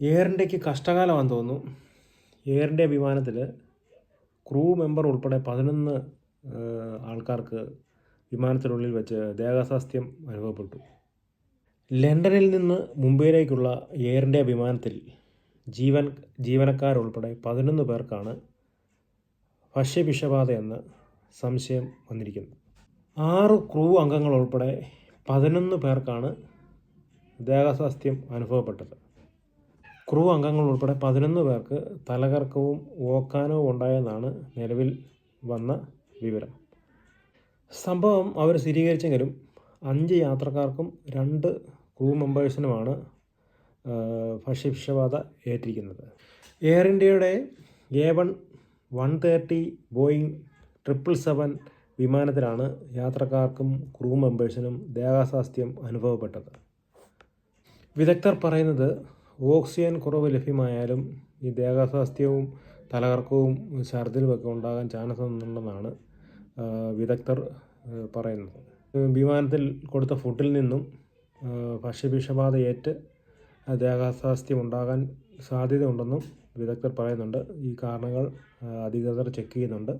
Air ഇന്ത്യയ്ക്ക് കഷ്ടകാലമാണെന്ന് തോന്നുന്നു. എയർ ഇന്ത്യ വിമാനത്തിൽ ക്രൂ മെമ്പർ ഉൾപ്പെടെ പതിനൊന്ന് ആൾക്കാർക്ക് വിമാനത്തിനുള്ളിൽ വെച്ച് ദേഹാസ്വാസ്ഥ്യം അനുഭവപ്പെട്ടു. ലണ്ടനിൽ നിന്ന് മുംബൈയിലേക്കുള്ള എയർ ഇന്ത്യ വിമാനത്തിൽ ജീവൻ ജീവനക്കാരുൾപ്പെടെ പതിനൊന്ന് പേർക്കാണ് ഭക്ഷ്യവിഷബാധയെന്ന് സംശയം വന്നിരിക്കുന്നു. ആറ് ക്രൂ അംഗങ്ങൾ ഉൾപ്പെടെ പതിനൊന്ന് പേർക്കാണ് ദേഹാസ്വാസ്ഥ്യം അനുഭവപ്പെട്ടത്. ക്രൂ അംഗങ്ങൾ ഉൾപ്പെടെ പതിനൊന്ന് പേർക്ക് തലകർക്കവും ഓക്കാനവും ഉണ്ടായെന്നാണ് നിലവിൽ വന്ന വിവരം. സംഭവം അവർ സ്ഥിരീകരിച്ചെങ്കിലും അഞ്ച് യാത്രക്കാർക്കും രണ്ട് ക്രൂ മെമ്പേഴ്സിനുമാണ് ഭക്ഷ്യവിഷബാധ ഏറ്റിരിക്കുന്നത്. എയർ ഇന്ത്യയുടെ A one one thirty Boeing triple seven വിമാനത്തിലാണ് യാത്രക്കാർക്കും ക്രൂ മെമ്പേഴ്സിനും ദേഹാസ്വാസ്ഥ്യം അനുഭവപ്പെട്ടത്. വിദഗ്ധർ പറയുന്നത് ഓക്സിജൻ കുറവ് ലഭ്യമായാലും ഈ ദേഹാസ്വാസ്ഥ്യവും തലകറക്കവും ഛർദിലുമൊക്കെ ഉണ്ടാകാൻ ചാൻസ് ഉണ്ടെന്നാണ് വിദഗ്ധർ പറയുന്നത്. വിമാനത്തിൽ കൊടുത്ത ഫുഡിൽ നിന്നും ഭക്ഷ്യവിഷബാധയേറ്റ് ദേഹാസ്വാസ്ഥ്യം ഉണ്ടാകാൻ സാധ്യതയുണ്ടെന്നും വിദഗ്ധർ പറയുന്നുണ്ട്. ഈ കാരണങ്ങൾ അധികൃതർ ചെക്ക് ചെയ്യുന്നുണ്ട്.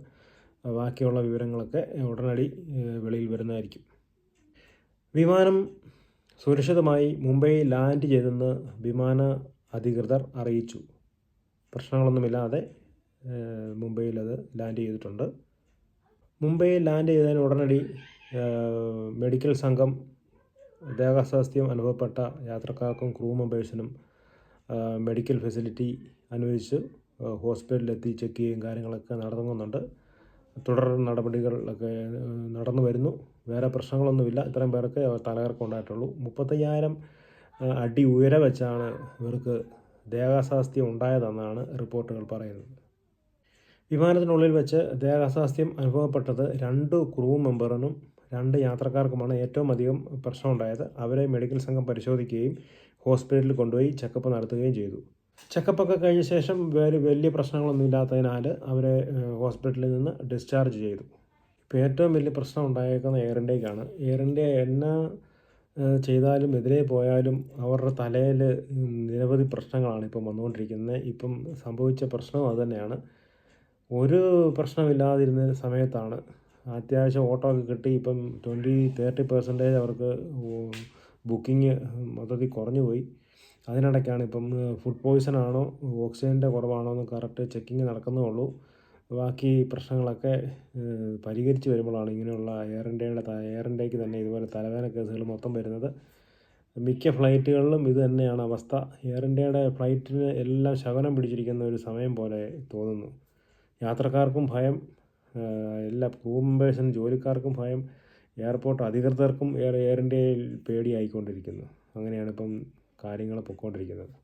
ബാക്കിയുള്ള വിവരങ്ങളൊക്കെ ഉടനടി വെളിയിൽ വരുന്നതായിരിക്കും. വിമാനം സുരക്ഷിതമായി മുംബൈ ലാൻഡ് ചെയ്തെന്ന് വിമാന അധികൃതർ അറിയിച്ചു. പ്രശ്നങ്ങളൊന്നുമില്ലാതെ മുംബൈയിൽ അത് ലാൻഡ് ചെയ്തിട്ടുണ്ട്. മുംബൈയിൽ ലാൻഡ് ചെയ്തതിന് ഉടനടി മെഡിക്കൽ സംഘം ദേഹാസ്വാസ്ഥ്യം അനുഭവപ്പെട്ട യാത്രക്കാർക്കും ക്രൂ മെമ്പേഴ്സിനും മെഡിക്കൽ ഫെസിലിറ്റി അനുവദിച്ച് ഹോസ്പിറ്റലിലെത്തി ചെക്ക് ചെയ്യുകയും കാര്യങ്ങളൊക്കെ നടത്തുന്നുണ്ട് തുടർ നടപടികളൊക്കെ നടന്നു വരുന്നു. വേറെ പ്രശ്നങ്ങളൊന്നുമില്ല. ഇത്രയും പേർക്ക് തലകറക്കം ഉണ്ടായിട്ടുള്ളൂ. മുപ്പത്തയ്യായിരം അടി ഉയരെ വെച്ചാണ് ഇവർക്ക് ദേഹാസ്വാസ്ഥ്യം ഉണ്ടായതെന്നാണ് റിപ്പോർട്ടുകൾ പറയുന്നത്. വിമാനത്തിനുള്ളിൽ വെച്ച് ദേഹാസ്വാസ്ഥ്യം അനുഭവപ്പെട്ടത് രണ്ട് ക്രൂ മെമ്പറിനും രണ്ട് യാത്രക്കാർക്കുമാണ് ഏറ്റവും അധികം പ്രശ്നമുണ്ടായത്. അവരെ മെഡിക്കൽ സംഘം പരിശോധിക്കുകയും ഹോസ്പിറ്റലിൽ കൊണ്ടുപോയി ചെക്കപ്പ് നടത്തുകയും ചെയ്തു. ചെക്കപ്പൊക്കെ കഴിഞ്ഞ ശേഷം വേറെ വലിയ പ്രശ്നങ്ങളൊന്നും ഇല്ലാത്തതിനാൽ അവരെ ഹോസ്പിറ്റലിൽ നിന്ന് ഡിസ്ചാർജ് ചെയ്തു. ഇപ്പോൾ ഏറ്റവും വലിയ പ്രശ്നം ഉണ്ടായേക്കുന്ന എയർ ഇന്ത്യക്കാണ് എയർ ഇന്ത്യ എന്നാ ചെയ്താലും എതിരെ പോയാലും അവരുടെ തലയിൽ നിരവധി പ്രശ്നങ്ങളാണ് ഇപ്പം വന്നുകൊണ്ടിരിക്കുന്നത്. ഇപ്പം സംഭവിച്ച പ്രശ്നവും അതുതന്നെയാണ് ഒരു പ്രശ്നമില്ലാതിരുന്ന സമയത്താണ് അത്യാവശ്യം ഓട്ടോ ഒക്കെ കിട്ടി. ഇപ്പം ട്വന്റി തേർട്ടി പെർസെന്റേജ് അവർക്ക് ബുക്കിംഗ് മൊത്തത്തിൽ കുറഞ്ഞു പോയി. അതിനിടയ്ക്കാണ് ഇപ്പം ഫുഡ് പോയ്സൺ ആണോ ഓക്സിജന്റെ കുറവാണോ എന്ന് കറക്റ്റ് ചെക്കിങ് നടക്കുന്നുള്ളൂ ബാക്കി പ്രശ്നങ്ങളൊക്കെ പരിഹരിച്ച് വരുമ്പോഴാണ് ഇങ്ങനെയുള്ള എയർ ഇന്ത്യയുടെ എയർ തന്നെ ഇതുപോലെ തലവേദന കേസുകൾ മൊത്തം വരുന്നത്. മിക്ക ഫ്ലൈറ്റുകളിലും ഇത് തന്നെയാണ് അവസ്ഥ. എയർ ഇന്ത്യയുടെ ഫ്ലൈറ്റിന് എല്ലാം ശകനം പിടിച്ചിരിക്കുന്ന ഒരു സമയം പോലെ തോന്നുന്നു. യാത്രക്കാർക്കും ഭയം എല്ലാ ക്രൂ മെമ്പേഴ്സിനും ജോലിക്കാർക്കും ഭയം എയർപോർട്ട് അധികൃതർക്കും എയർ എയർ ഇന്ത്യയിൽ പേടിയായിക്കൊണ്ടിരിക്കുന്നു. അങ്ങനെയാണ് ഇപ്പം കാര്യങ്ങൾ പൊയ്ക്കൊണ്ടിരിക്കുന്നത്